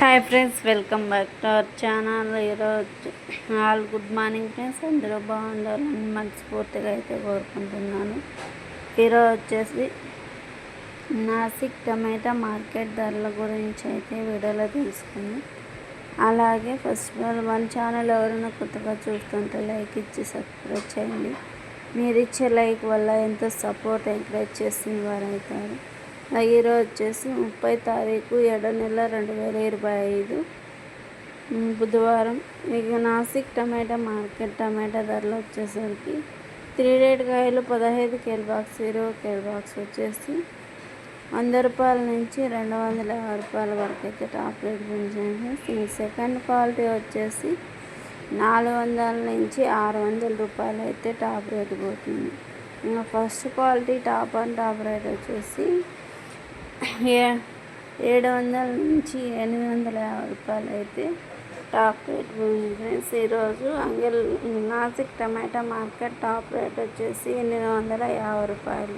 Hi friends welcome back to our channel. ఈరోజు all good morning friends. అందరూ బాగుండాలని మనస్ఫూర్తిగా అయితే కోరుకుంటున్నాను. ఈరోజు వచ్చేసి నాసిక్ టమాటా మార్కెట్ ధరల గురించి అయితే వీడియోలో తెలుసుకుంది. అలాగే ఫస్ట్ ఆఫ్ ఆల్ మన ఛానల్ ఎవరైనా కొత్తగా చూస్తుంటే లైక్ ఇచ్చి సబ్స్క్రైబ్ చేయండి. మీరు ఇచ్చే లైక్ వల్ల ఎంతో సపోర్ట్ ఎంకరేజ్ చేసిన వారు అవుతారు ఈరోజు వచ్చేసి ముప్పై తారీఖు ఏడో నెల రెండు వేల ఇరవై ఐదు. బుధవారం ఇక నాసిక్ టమాటా మార్కెట్ టమాటా ధరలు వచ్చేసరికి త్రీ రేట్ కాయలు పదహైదు కేల్ బాక్స్ ఇరవై కేల్ బాక్స్ వచ్చేసి వంద రూపాయల నుంచి రెండు వందల యాభై రూపాయల వరకు అయితే టాప్ రేట్ పెంచేసి సెకండ్ క్వాలిటీ వచ్చేసి నాలుగు వందల నుంచి ఆరు వందల రూపాయలు అయితే టాప్ రేట్ పోతుంది. ఇంకా first quality top and top rate వచ్చేసి ఏడు వందల నుంచి ఎనిమిది వందల యాభై రూపాయలు అయితే టాప్ రేట్ ఉంది ఫ్రెండ్స్. ఈరోజు Angal Nashik tomato market top rate వచ్చేసి ఎనిమిది వందల యాభై రూపాయలు.